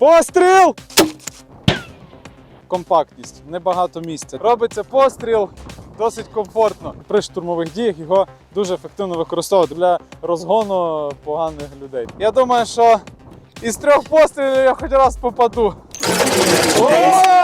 Постріл! Компактність, небагато місця. Робиться постріл досить комфортно. При штурмових діях його дуже ефективно використовувати для розгону поганих людей. Я думаю, що із трьох пострілів я хоч раз попаду. О!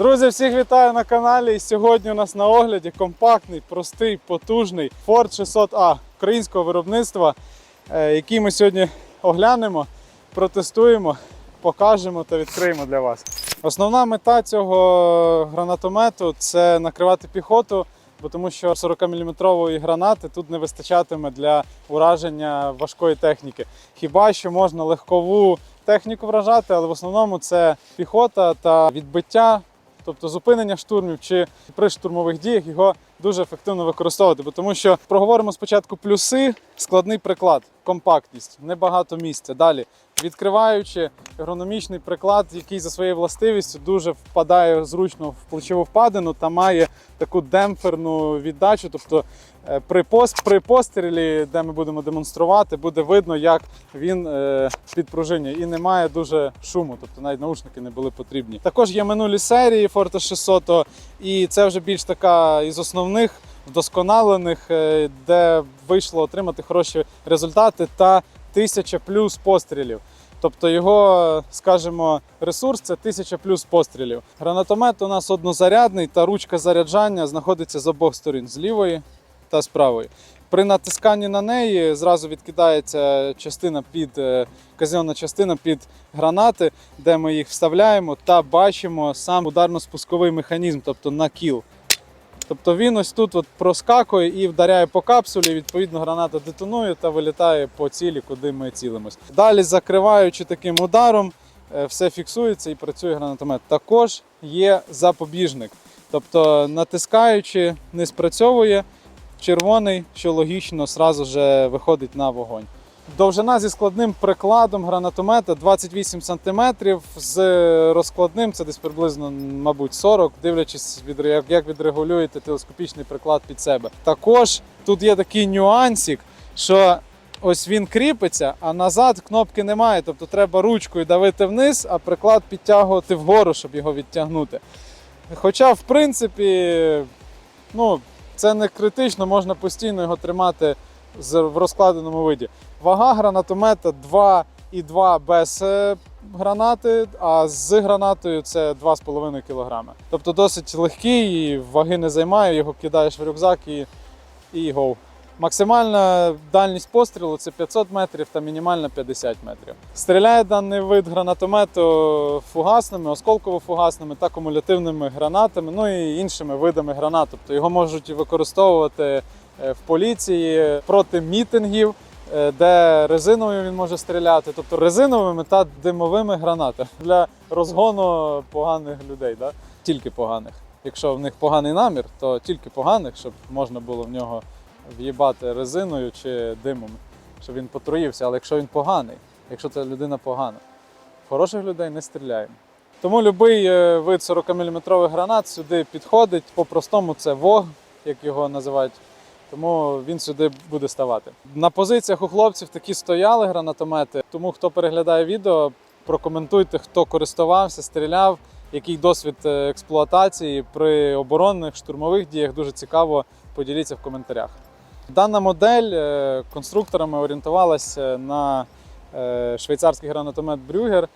Друзі, всіх вітаю на каналі. І сьогодні у нас на огляді компактний, простий, потужний Ford 600A українського виробництва, е, який ми сьогодні оглянемо, протестуємо, покажемо та відкриємо для вас. Основна мета цього гранатомету це накривати піхоту, бо тому що 40-мм гранати тут не вистачатиме для ураження важкої техніки. Хіба що можна легкову техніку вражати, але в основному це піхота та відбиття тобто зупинення штурмів чи при штурмових діях його дуже ефективно використовувати. Бо тому що проговоримо спочатку плюси, складний приклад, компактність, небагато місця. Далі відкриваючи ергономічний приклад, який за своєю властивістю дуже впадає зручно в плечову впадину та має таку демпферну віддачу. Тобто е, при, пос- при пострілі, де ми будемо демонструвати, буде видно, як він е, підпружинює і немає дуже шуму, тобто навіть наушники не були потрібні. Також є минулі серії Forte 600, і це вже більш така із основних вдосконалених, е, де вийшло отримати хороші результати та тисяча плюс пострілів. Тобто його, скажімо, ресурс це тисяча плюс пострілів. Гранатомет у нас однозарядний та ручка заряджання знаходиться з обох сторін з лівої та з правої. При натисканні на неї зразу відкидається частина під е, казенна частина під гранати, де ми їх вставляємо та бачимо сам ударно-спусковий механізм, тобто на кіл. Тобто він ось тут от проскакує і вдаряє по капсулі. Відповідно, граната детонує та вилітає по цілі, куди ми цілимось. Dалі, закриваючи таким ударом, е, все фіксується і працює гранатомет. Також є запобіжник. Тобто, натискаючи, не спрацьовує червоний, що логічно, сразу же виходить на вогонь. Довжина зі складним прикладом гранатомета 28 см, з розкладним це десь приблизно, мабуть, 40, дивлячись, від, як- відрегулюєте телескопічний приклад під себе. Також тут є такий нюансик, що ось він кріпиться, а назад кнопки немає. Тобто треба ручкою давити вниз, а приклад підтягувати вгору, щоб його відтягнути. Хоча, в принципі, ну, це не критично, можна постійно його тримати в розкладеному виді. Вага гранатомета 2,2 без е, гранати, а з гранатою це 2,5 кг. Тобто досить легкий, і ваги не займає, його кидаєш в рюкзак і, і гоу. Максимальна дальність пострілу це 500 метрів та мінімальна 50 метрів. Стріляє даний вид гранатомету фугасними, осколково-фугасними та кумулятивними гранатами, ну і іншими видами гранат. Тобто його можуть використовувати в поліції проти мітингів, е, де резиновою він може стріляти, тобто резиновими та димовими гранатами для розгону поганих людей. Да? Тільки поганих. Якщо в них поганий намір, то тільки поганих, щоб можна було в нього в'їбати резиною чи димом, щоб він потруївся. Але якщо він поганий, якщо ця людина погана, хороших людей не стріляємо. Тому будь-який вид 40-мм гранат сюди підходить. По-простому це вог, як його називають. Тому він сюди буде ставати. На позиціях у хлопців такі стояли гранатомети. Тому хто переглядає відео, прокоментуйте, хто користувався, стріляв, який досвід е, експлуатації при оборонних штурмових діях. Дуже цікаво, поділіться в коментарях. Дана модель е, конструкторами орієнтувалася на е, швейцарський гранатомет Брюгер.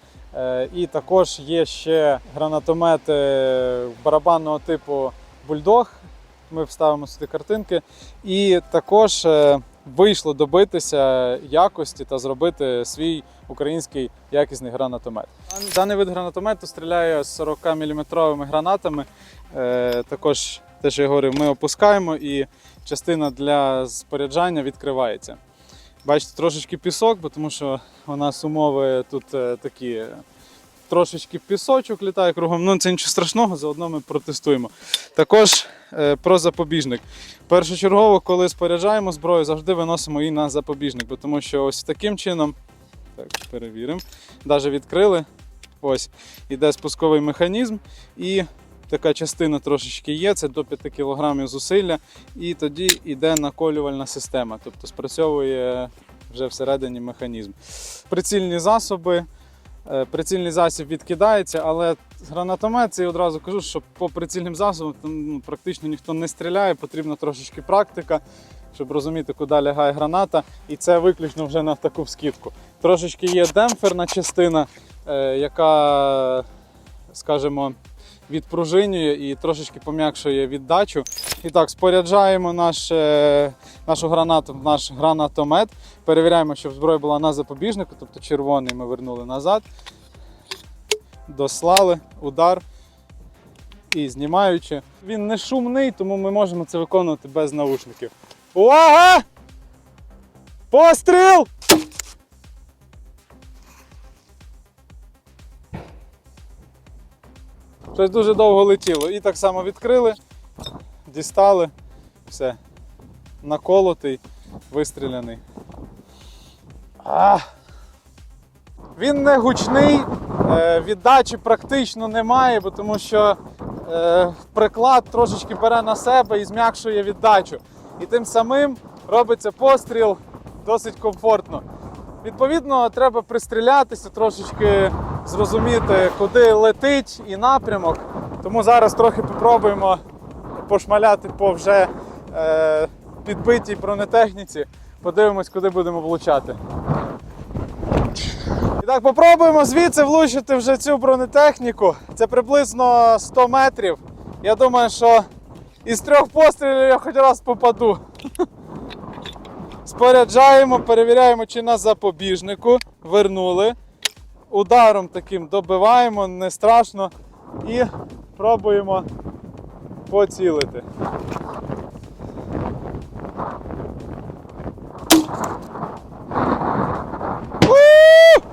І також є ще гранатомети барабанного типу Бульдог. Ми вставимо сюди картинки. І також е, вийшло добитися якості та зробити свій український якісний гранатомет. Даний вид гранатомету стріляє з 40-мм гранатами. Е, Також те, що я говорив, ми опускаємо і частина для споряджання відкривається. Бачите, трошечки пісок, бо тому що у нас умови тут е, такі. Трошечки пісочок літає кругом, ну це нічого страшного, заодно ми протестуємо. Також е, про запобіжник. Першочергово, коли споряджаємо зброю, завжди виносимо її на запобіжник, бо тому що ось таким чином, так, перевіримо, навіть відкрили. Ось іде спусковий механізм, і така частина трошечки є, це до 5 кг зусилля, і тоді йде наколювальна система, тобто спрацьовує вже всередині механізм. Прицільні засоби. Е, Прицільний засіб відкидається, але гранатомет, це одразу кажу, що по прицільним засобам там, ну, практично ніхто не стріляє, потрібна трошечки практика, щоб розуміти, куди лягає граната, і це виключно вже на таку вскидку. Трошечки є демпферна частина, е, яка, скажімо, відпружинює і трошечки пом'якшує віддачу. І так, споряджаємо наш, е, нашу гранату наш гранатомет. Перевіряємо, щоб зброя була на запобіжнику, тобто червоний ми вернули назад. Дослали, удар і знімаючи. Він не шумний, тому ми можемо це виконувати без наушників. Увага! Постріл! Щось дуже довго летіло. І так само відкрили, дістали, все. Наколотий, вистріляний. А! Він не гучний, е, віддачі практично немає, бо тому що е, приклад трошечки бере на себе і зм'якшує віддачу. І тим самим робиться постріл досить комфортно. Відповідно, треба пристрілятися, трошечки зрозуміти, куди летить і напрямок. Тому зараз трохи попробуємо пошмаляти по вже е, підбитій бронетехніці. Подивимось, куди будемо влучати. І так, попробуємо звідси влучити вже цю бронетехніку. Це приблизно 100 метрів. Я думаю, що із трьох пострілів я хоч раз попаду. Споряджаємо, перевіряємо, чи на запобіжнику. Вернули. Ударом таким добиваємо, не страшно. І пробуємо поцілити.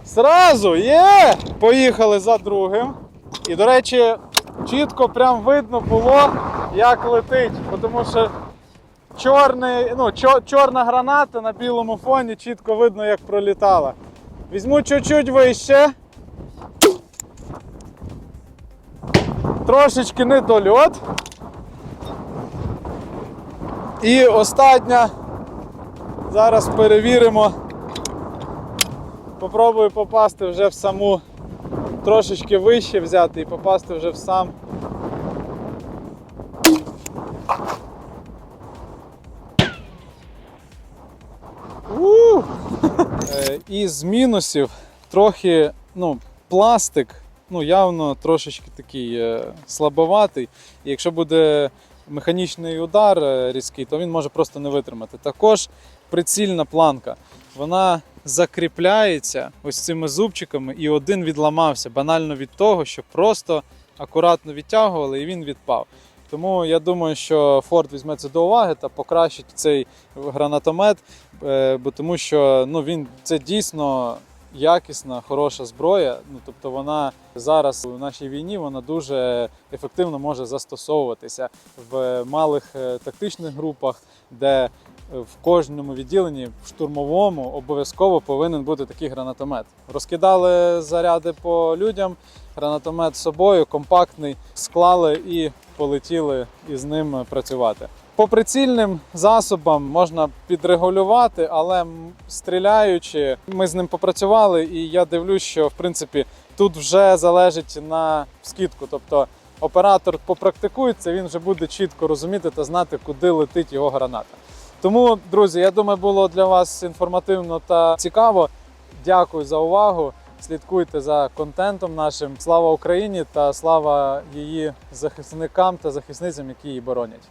Сразу є! Поїхали за другим. І, до речі, чітко прям видно було, як летить, тому що чорний, ну, чо- чорна граната на білому фоні чітко видно, як пролітала. Візьму чуть-чуть вище. Трошечки недольот. І остання. Зараз перевіримо. Попробую попасти вже в саму трошечки вище взяти і попасти вже в сам. Із мінусів трохи ну, пластик, ну явно трошечки такий е, слабоватий. І якщо буде механічний удар е, різкий, то він може просто не витримати. Також прицільна планка. Вона закріпляється ось цими зубчиками, і один відламався банально від того, що просто акуратно відтягували і він відпав. Тому я думаю, що Форд візьме це до уваги та покращить цей гранатомет, е, бо тому що ну, він це дійсно якісна, хороша зброя. Ну, тобто вона зараз у нашій війні вона дуже ефективно може застосовуватися в малих е, тактичних групах, де в кожному відділенні в штурмовому обов'язково повинен бути такий гранатомет. Розкидали заряди по людям, гранатомет з собою, компактний, склали і полетіли із ним працювати. По прицільним засобам можна підрегулювати, але стріляючи, ми з ним попрацювали, і я дивлюсь, що в принципі тут вже залежить на скидку. Тобто оператор попрактикується, він вже буде чітко розуміти та знати, куди летить його граната. Тому, друзі, я думаю, було для вас інформативно та цікаво. Дякую за увагу. Слідкуйте за контентом нашим. Слава Україні та слава її захисникам та захисницям, які її боронять.